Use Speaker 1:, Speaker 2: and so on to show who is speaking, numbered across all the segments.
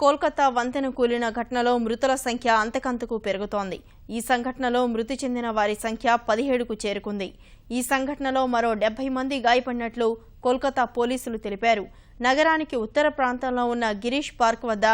Speaker 1: కోల్కతా వంతెన కూలిన ఘటనలో మృతుల సంఖ్య అంతకంతకు పెరుగుతోంది. ఈ సంఘటనలో మృతి చెందిన వారి సంఖ్య పదిహేడుకు చేరుకుంది. ఈ సంఘటనలో మరో డెబ్బై మంది గాయపడినట్లు కోల్కతా పోలీసులు తెలిపారు. నగరానికి ఉత్తర ప్రాంతంలో ఉన్న గిరీష్ పార్క్ వద్ద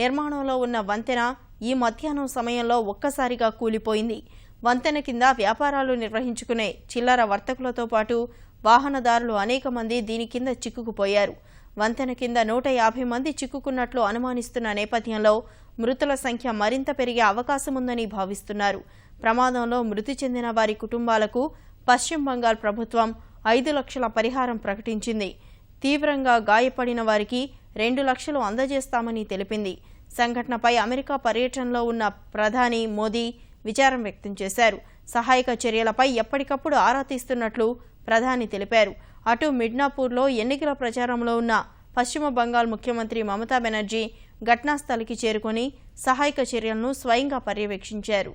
Speaker 1: నిర్మాణంలో ఉన్న వంతెన ఈ మధ్యాహ్నం సమయంలో ఒక్కసారిగా కూలిపోయింది. వంతెన కింద వ్యాపారాలు నిర్వహించుకునే చిల్లర వర్తకులతో పాటు వాహనదారులు అనేక మంది దీని కింద చిక్కుకుపోయారు. వంతెన కింద నూట యాభై మంది చిక్కుకున్నట్లు అనుమానిస్తున్న నేపథ్యంలో మృతుల సంఖ్య మరింత పెరిగే అవకాశముందని భావిస్తున్నారు. ప్రమాదంలో మృతి చెందిన వారి కుటుంబాలకు పశ్చిమ బంగాల్ ప్రభుత్వం ఐదు లక్షల పరిహారం ప్రకటించింది. తీవ్రంగా గాయపడిన వారికి రెండు లక్షలు అందజేస్తామని తెలిపింది. సంఘటనపై అమెరికా పర్యటనలో ఉన్న ప్రధాని మోదీ విచారం వ్యక్తం చేశారు. సహాయక చర్యలపై ఎప్పటికప్పుడు ఆరా తీస్తున్నట్లు ప్రధాని తెలిపారు. అటు మిడ్నాపూర్లో ఎన్నికల ప్రచారంలో ఉన్న పశ్చిమ బంగాల్ ముఖ్యమంత్రి మమతా బెనర్జీ ఘటనాస్థలికి చేరుకొని సహాయక చర్యలను స్వయంగా పర్యవేక్షించారు.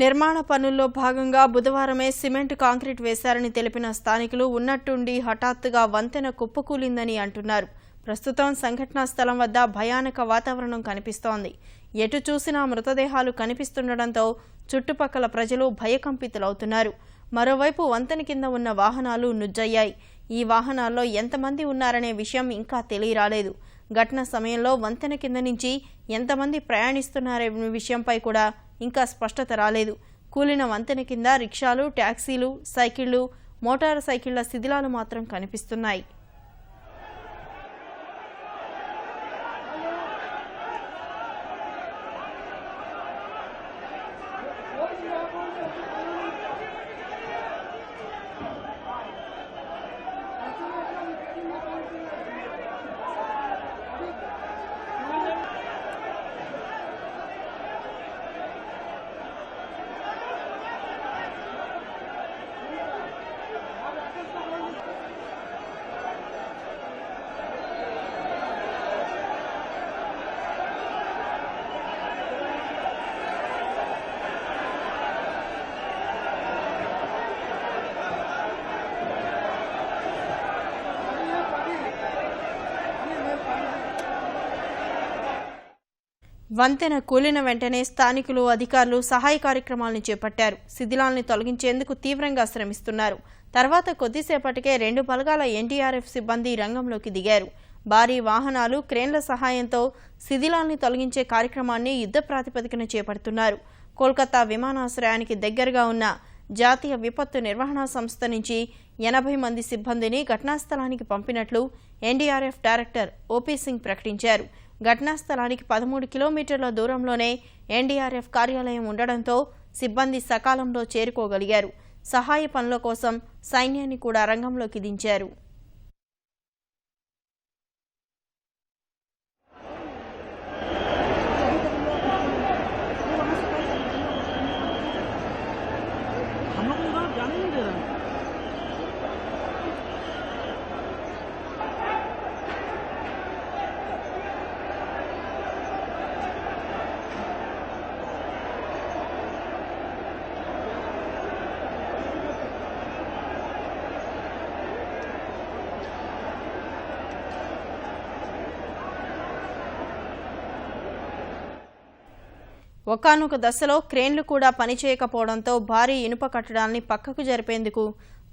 Speaker 1: నిర్మాణ పనుల్లో భాగంగా బుధవారమే సిమెంట్ కాంక్రీట్ వేశారని తెలిపిన స్థానికులు ఉన్నట్టుండి హఠాత్తుగా వంతెన కుప్పకూలిందని అంటున్నారు. ప్రస్తుతం సంఘటనా స్థలం వద్ద భయానక వాతావరణం కనిపిస్తోంది. ఎటు చూసినా మృతదేహాలు కనిపిస్తుండటంతో చుట్టుపక్కల ప్రజలు భయకంపితులవుతున్నారు. మరోవైపు వంతెన కింద ఉన్న వాహనాలు నుజ్జయ్యాయి. ఈ వాహనాల్లో ఎంతమంది ఉన్నారనే విషయం ఇంకా తెలియరాలేదు. ఘటన సమయంలో వంతెన కింద నుంచి ఎంతమంది ప్రయాణిస్తున్నారనే విషయంపై కూడా ఇంకా స్పష్టత రాలేదు. కూలిన వంతెన కింద రిక్షాలు ట్యాక్సీలు సైకిళ్ళు మోటార్ సైకిళ్ళ శిథిలాలు మాత్రం కనిపిస్తున్నాయి. వంతెన కూలిన వెంటనే స్థానికులు అధికారులు సహాయ కార్యక్రమాలను చేపట్టారు. శిథిలాల్ని తొలగించేందుకు తీవ్రంగా శ్రమిస్తున్నారు. తర్వాత కొద్దిసేపటికే రెండు బలగాల ఎన్డీఆర్ఎఫ్ సిబ్బంది రంగంలోకి దిగారు. భారీ వాహనాలు క్రేన్ల సహాయంతో శిథిలాల్ని తొలగించే కార్యక్రమాన్ని యుద్ధ ప్రాతిపదికన చేపడుతున్నారు. కోల్కతా విమానాశ్రయానికి దగ్గరగా ఉన్న జాతీయ విపత్తు నిర్వహణ సంస్థ నుంచి ఎనభై మంది సిబ్బందిని ఘటనాస్థలానికి పంపినట్లు ఎన్డీఆర్ఎఫ్ డైరెక్టర్ ఓపీ సింగ్ ప్రకటించారు. ఘటనా స్థలానికి పదమూడు కిలోమీటర్ల దూరంలోనే ఎన్డీఆర్ఎఫ్ కార్యాలయం ఉండడంతో సిబ్బంది సకాలంలో చేరుకోగలిగారు సహాయ పనుల కోసం సైన్యాన్ని కూడా రంగంలోకి దించారు
Speaker 2: हम लोग उधर जाने नहीं दे रहे
Speaker 1: ఒకానొక దశలో క్రేన్లు కూడా పనిచేయకపోవడంతో భారీ ఇనుప కట్టడాల్ని పక్కకు జరిపేందుకు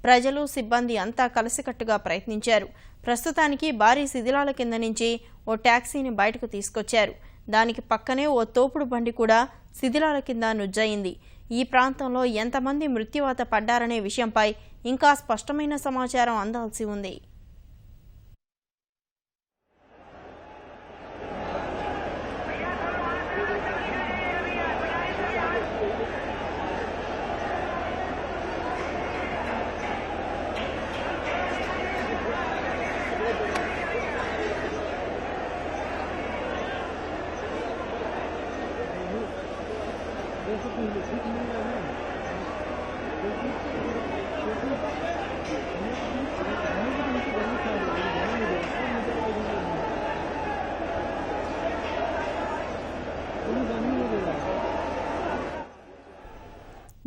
Speaker 1: ప్రజలు సిబ్బంది అంతా కలిసికట్టుగా ప్రయత్నించారు. ప్రస్తుతానికి భారీ శిథిలాల కింద నుంచి ఓ ట్యాక్సీని బయటకు తీసుకొచ్చారు. దానికి పక్కనే ఓ తోపుడు బండి కూడా శిథిలాల కింద నుజ్జయింది. ఈ ప్రాంతంలో ఎంతమంది మృత్యువాత పడ్డారనే విషయంపై ఇంకా స్పష్టమైన సమాచారం అందాల్సి ఉంది.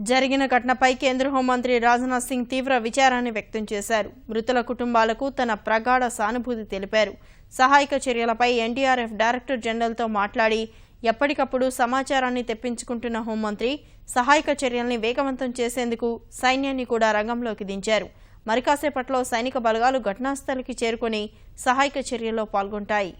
Speaker 1: జరిగిన ఘటనపై కేంద్ర హోంమంత్రి రాజ్నాథ్ సింగ్ తీవ్ర విచారాన్ని వ్యక్తం చేశారు. మృతుల కుటుంబాలకు తన ప్రగాఢ సానుభూతి తెలిపారు. సహాయక చర్యలపై ఎన్డీఆర్ఎఫ్ డైరెక్టర్ జనరల్తో మాట్లాడి ఎప్పటికప్పుడు సమాచారాన్ని తెప్పించుకుంటున్న హోంమంత్రి సహాయక చర్యల్ని వేగవంతం చేసేందుకు సైన్యాన్ని కూడా రంగంలోకి దించారు. మరికాసేపట్లో సైనిక బలగాలు ఘటనాస్థలికి చేరుకొని సహాయక చర్యల్లో పాల్గొంటాయి.